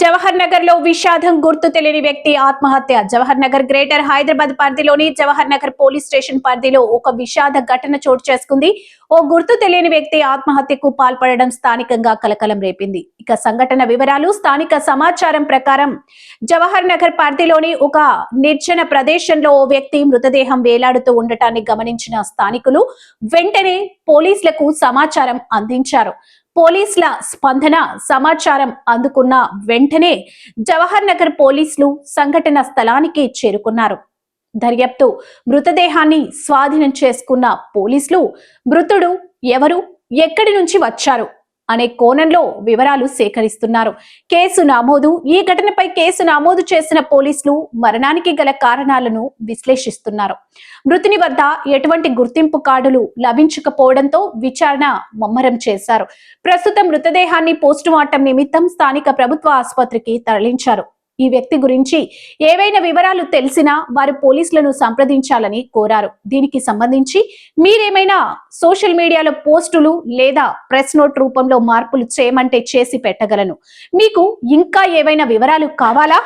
జవహర్ నగర్లో విషాదం గుర్తు తెలియని వ్యక్తి ఆత్మహత్య. జవహర్ నగర్ గ్రేటర్ హైదరాబాద్ పరిధిలోని జవహర్ నగర్ పోలీస్ స్టేషన్ పరిధిలో ఒక విషాద ఘటన చోటు చేసుకుంది. ఓ గుర్తు తెలియని వ్యక్తి ఆత్మహత్యకు పాల్పడడం స్థానికంగా కలకలం రేపింది. ఇక సంఘటన వివరాలు స్థానిక సమాచారం ప్రకారం జవహర్ నగర్ పరిధిలోని ఒక నిర్జన ప్రదేశంలో ఓ వ్యక్తి మృతదేహం వేలాడుతూ ఉండటాన్ని గమనించిన స్థానికులు వెంటనే పోలీసులకు సమాచారం అందించారు. పోలీసుల స్పందన సమాచారం అందుకున్న వెంటనే జవహర్ నగర్ పోలీసులు సంఘటన స్థలానికి చేరుకున్నారు. దర్యాప్తు మృతదేహాన్ని స్వాధీనం చేసుకున్న పోలీసులు మృతుడు ఎవరు ఎక్కడి నుంచి వచ్చారు? అనే కోణంలో వివరాలు సేకరిస్తున్నారు. కేసు నమోదు ఈ ఘటనపై కేసు నమోదు చేసిన పోలీసులు మరణానికి గల కారణాలను విశ్లేషిస్తున్నారు. మృతుని వద్ద ఎటువంటి గుర్తింపు కార్డులు లభించకపోవడంతో విచారణ ముమ్మరం చేశారు. ప్రస్తుతం మృతదేహాన్ని పోస్టుమార్టం నిమిత్తం స్థానిక ప్రభుత్వ ఆసుపత్రికి తరలించారు. ఈ వ్యక్తి గురించి ఏవైనా వివరాలు తెలిసినా వారు పోలీసులను సంప్రదించాలని కోరారు. దీనికి సంబంధించి మీరేమైనా సోషల్ మీడియాలో పోస్టులు లేదా ప్రెస్ నోట్ రూపంలో మార్పులు చేయమంటే చేసి పెట్టగలను. మీకు ఇంకా ఏవైనా వివరాలు కావాలా?